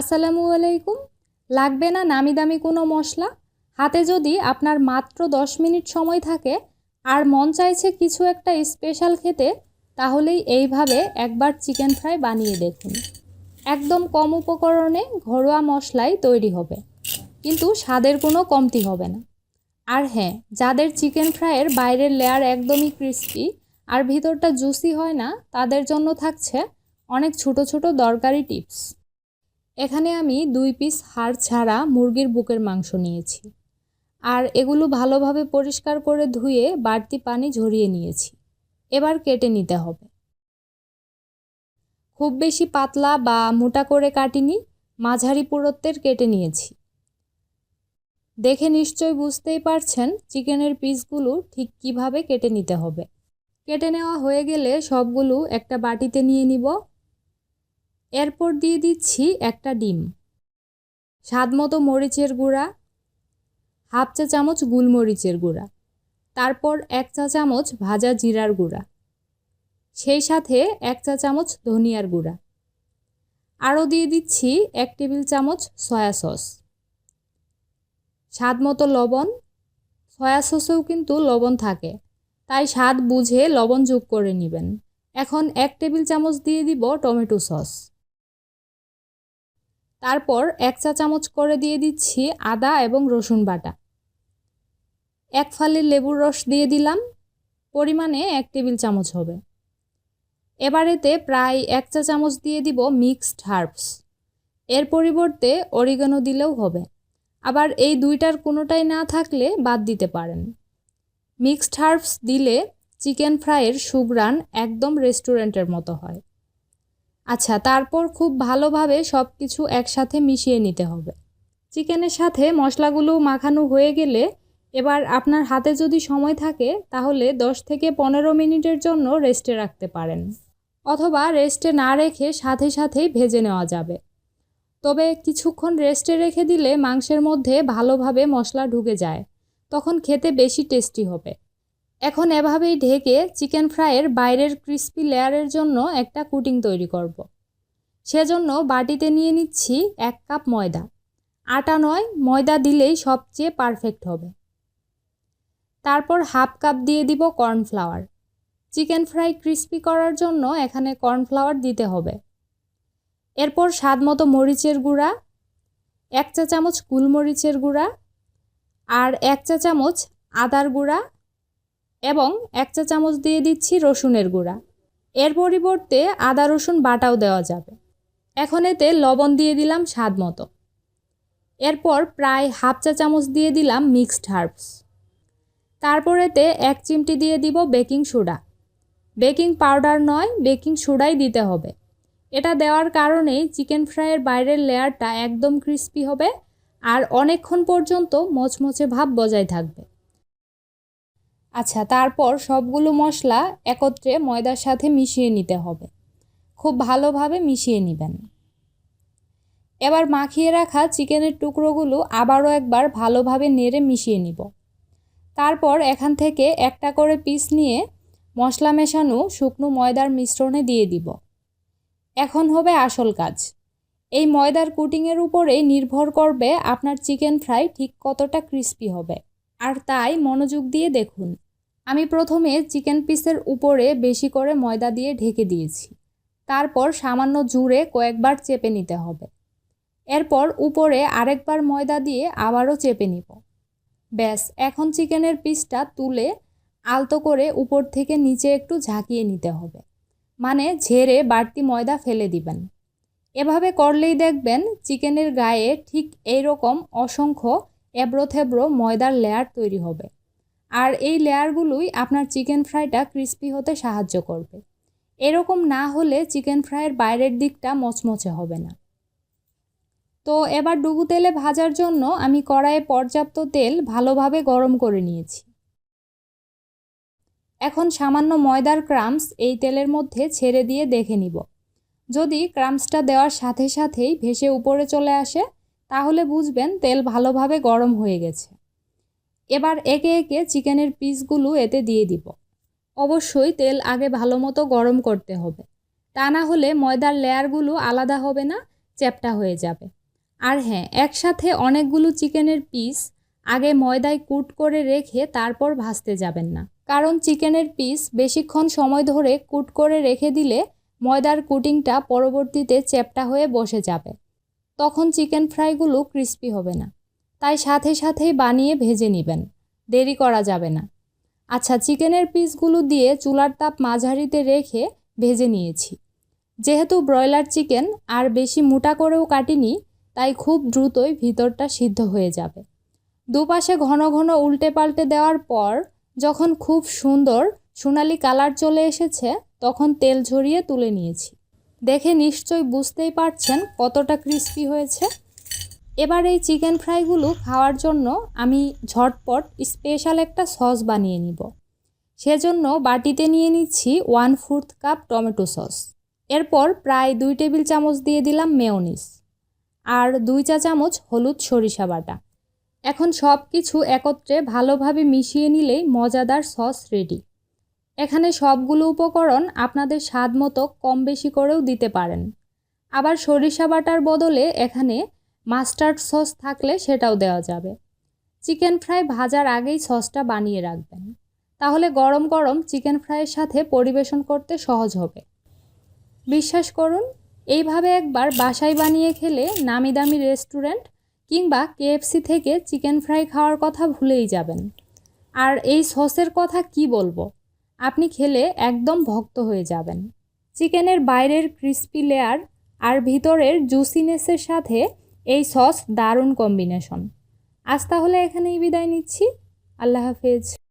আসসালামু আলাইকুম। লাগবে না নামি দামি কোনো মশলা? হাতে যদি আপনার মাত্র দশ মিনিট সময় থাকে আর মন চাইছে কিছু একটা স্পেশাল খেতে, তাহলেই এইভাবে একবার চিকেন ফ্রাই বানিয়ে দেখুন। একদম কম উপকরণে ঘরোয়া মশলাই তৈরি হবে, কিন্তু স্বাদের কোনো কমতি হবে না। আর হ্যাঁ যাদের চিকেন ফ্রাইয়ের বাইরের লেয়ার একদমই ক্রিস্পি আর ভিতরটা জুসি হয় না, তাদের জন্য থাকছে অনেক ছোট ছোট দরকারি টিপস এখানে আমি দুই পিস হাড় ছাড়া মুরগির বুকের মাংস নিয়েছি। আর এগুলো ভালোভাবে পরিষ্কার করে ধুয়ে বাড়তি পানি ঝরিয়ে নিয়েছি। এবার কেটে নিতে হবে। খুব বেশি পাতলা বা মোটা করে কাটিনি, মাঝারি পুরত্বের কেটে নিয়েছি। দেখে নিশ্চয় বুঝতেই পারছেন চিকেনের পিসগুলো ঠিক কীভাবে কেটে নিতে হবে। কেটে নেওয়া হয়ে গেলে সবগুলো একটা বাটিতে নিয়ে নিব। এরপর দিয়ে দিচ্ছি একটা ডিম। স্বাদ মতো মরিচের গুঁড়া, হাফ চা চামচ গুলমরিচের গুঁড়া, তারপর এক চা চামচ ভাজা জিরার গুঁড়া, সেই সাথে এক চা চামচ ধনিয়ার গুঁড়া। আরও দিয়ে দিচ্ছি এক টেবিল চামচ সয়া সস। স্বাদ মতো লবণ, সয়া সসেও কিন্তু লবণ থাকে, তাই স্বাদ বুঝে লবণ যোগ করে নেবেন। এখন এক টেবিল চামচ দিয়ে দিব টমেটো সস। তারপর এক চা চামচ করে দিয়ে দিচ্ছি আদা এবং রসুন বাটা। এক ফালি লেবুর রস দিয়ে দিলাম, পরিমাণে এক টেবিল চামচ হবে। এবারেতে প্রায় এক চা চামচ দিয়ে দিব মিক্সড হার্বস। এর পরিবর্তে অরিগানো দিলেও হবে। আবার এই দুইটার কোনোটাই না থাকলে বাদ দিতে পারেন। মিক্সড হার্বস দিলে চিকেন ফ্রাইয়ের সুগ্রান একদম রেস্টুরেন্টের মতো হয়। আচ্ছা তারপর খুব ভালোভাবে সব কিছু একসাথে মিশিয়ে নিতে হবে। চিকেনের সাথে মশলাগুলো মাখানো হয়ে গেলে এবার আপনার হাতে যদি সময় থাকে, তাহলে 10 থেকে পনেরো মিনিটের জন্য রেস্টে রাখতে পারেন। অথবা রেস্টে না রেখে সাথে সাথেই ভেজে নেওয়া যাবে। তবে কিছুক্ষণ রেস্টে রেখে দিলে মাংসের মধ্যে ভালোভাবে মশলা ঢুকে যায়। তখন খেতে বেশি টেস্টি হবে। এখন এভাবেই ঢেকে চিকেন ফ্রাইয়ের বাইরের ক্রিস্পি লেয়ারের জন্য একটা কুটিং তৈরি করব। সেজন্য বাটিতে নিয়ে নিচ্ছি এক কাপ ময়দা। আটা নয়, ময়দা দিলেই সবচেয়ে পারফেক্ট হবে। তারপর হাফ কাপ দিয়ে দিব কর্নফ্লাওয়ার। চিকেন ফ্রাই ক্রিস্পি করার জন্য এখানে কর্নফ্লাওয়ার দিতে হবে। এরপর স্বাদ মতো মরিচের গুঁড়া, এক চা চামচ গুলমরিচের গুঁড়া আর এক চা চামচ আদার গুঁড়া এবং এক চা চামচ দিয়ে দিচ্ছি রসুনের গুঁড়া। এর পরিবর্তে আদা, রসুন বাটাও দেওয়া যাবে। এখন এতে লবণ দিয়ে দিলাম স্বাদ মতো। এরপর প্রায় হাফ চা চামচ দিয়ে দিলাম মিক্সড হার্বস। তারপর এতে এক চিমটি দিয়ে দিব বেকিং সোডা। বেকিং পাউডার নয়, বেকিং সোডাই দিতে হবে। এটা দেওয়ার কারণেই চিকেন ফ্রাইয়ের বাইরের লেয়ারটা একদম ক্রিস্পি হবে আর অনেকক্ষণ পর্যন্ত মচমচে ভাব বজায় থাকবে। আচ্ছা তারপর সবগুলো মশলা একত্রে ময়দার সাথে মিশিয়ে নিতে হবে। খুব ভালোভাবে মিশিয়ে নেবেন। এবার মাখিয়ে রাখা চিকেনের টুকরোগুলো আবারও একবার ভালোভাবে নেড়ে মিশিয়ে নিব। তারপর এখান থেকে একটা করে পিস নিয়ে মশলা মেশানো শুকনো ময়দার মিশ্রণে দিয়ে দিব। এখন হবে আসল কাজ। এই ময়দার কুটিংয়ের উপরেই নির্ভর করবে আপনার চিকেন ফ্রাই ঠিক কতটা ক্রিস্পি হবে। আর তাই মনোযোগ দিয়ে দেখুন। আমি প্রথমে চিকেন পিসের উপরে বেশি করে ময়দা দিয়ে ঢেকে দিয়েছি। তারপর সামান্য জুড়ে কয়েকবার চেপে নিতে হবে। এরপর উপরে আরেকবার ময়দা দিয়ে আবারও চেপে নিব। ব্যাস, এখন চিকেনের পিসটা তুলে আলতো করে উপর থেকে নিচে একটু ঝাঁকিয়ে নিতে হবে। মানে ঝেড়ে বাড়তি ময়দা ফেলে দিবেন। এভাবে করলেই দেখবেন চিকেনের গায়ে ঠিক এই রকম অসংখ্য এবড়ো থেবড়ো ময়দার লেয়ার তৈরি হবে। আর এই লেয়ারগুলোই আপনার চিকেন ফ্রাইটা ক্রিস্পি হতে সাহায্য করবে। এরকম না হলে চিকেন ফ্রাইয়ের বাইরের দিকটা মচমচে হবে না। তো এবার ডুবু তেলে ভাজার জন্য আমি কড়াইয়ে পর্যাপ্ত তেল ভালোভাবে গরম করে নিয়েছি। এখন সামান্য ময়দার ক্রামস এই তেলের মধ্যে ছেড়ে দিয়ে দেখে নিব। যদি ক্রামসটা দেওয়ার সাথে সাথেই ভেসে উপরে চলে আসে, তাহলে বুঝবেন তেল ভালোভাবে গরম হয়ে গেছে। এবার একে একে চিকেনের পিসগুলো এতে দিয়ে দিব। অবশ্যই তেল আগে ভালো মতো গরম করতে হবে। তা না হলে ময়দার লেয়ারগুলো আলাদা হবে না, চ্যাপটা হয়ে যাবে। আর হ্যাঁ একসাথে অনেকগুলো চিকেনের পিস আগে ময়দায় কুট করে রেখে তারপর ভাজতে যাবেন না। কারণ চিকেনের পিস বেশিক্ষণ সময় ধরে কুট করে রেখে দিলে ময়দার কুটিংটা পরবর্তীতে চ্যাপটা হয়ে বসে যাবে। তখন চিকেন ফ্রাইগুলো ক্রিস্পি হবে না। তাই সাথে সাথেই বানিয়ে ভেজে নেবেন। দেরি করা যাবে না। আচ্ছা চিকেনের পিসগুলো দিয়ে চুলার তাপ মাঝারিতে রেখে ভেজে নিয়েছি। যেহেতু ব্রয়লার চিকেন আর বেশি মোটা করেও কাটিনি, তাই খুব দ্রুতই ভিতরটা সিদ্ধ হয়ে যাবে। দুপাশে ঘন ঘন উল্টে পাল্টে দেওয়ার পর যখন খুব সুন্দর সোনালি কালার চলে এসেছে, তখন তেল ঝরিয়ে তুলে নিয়েছি। দেখে নিশ্চয়ই বুঝতেই পারছেন কতটা ক্রিস্পি হয়েছে। এবার এই চিকেন ফ্রাইগুলো খাওয়ার জন্য আমি ঝটপট স্পেশাল একটা সস বানিয়ে নিব। সেজন্য বাটিতে নিয়ে নিচ্ছি one fourth cup tomato sauce. এরপর প্রায় দুই টেবিল চামচ দিয়ে দিলাম মেয়নিস আর দুই চা চামচ হলুদ সরিষা বাটা। এখন সব কিছু একত্রে ভালোভাবে মিশিয়ে নিলেই মজাদার সস রেডি। এখানে সবগুলো উপকরণ আপনাদের স্বাদ মতো কম বেশি করেও দিতে পারেন। আবার সরিষা বাটার বদলে এখানে মাস্টার্ড সস থাকলে সেটাও দেওয়া যাবে। চিকেন ফ্রাই ভাজার আগেই সসটা বানিয়ে রাখবেন। তাহলে গরম গরম চিকেন ফ্রাইয়ের সাথে পরিবেশন করতে সহজ হবে। বিশ্বাস করুন, এইভাবে একবার বাসায় বানিয়ে খেলে নামি দামি রেস্টুরেন্ট কিংবা কেএফসি থেকে চিকেন ফ্রাই খাওয়ার কথা ভুলেই যাবেন। আর এই সসের কথা কি বলব? আপনি খেলে একদম ভক্ত হয়ে যাবেন। চিকেনের বাইরের ক্রিস্পি লেয়ার আর ভিতরের জুসিনেসের সাথে এই সস দারুণ কম্বিনেশন আজ তাহলে এখানেই বিদায় নিচ্ছি। আল্লাহ হাফেজ।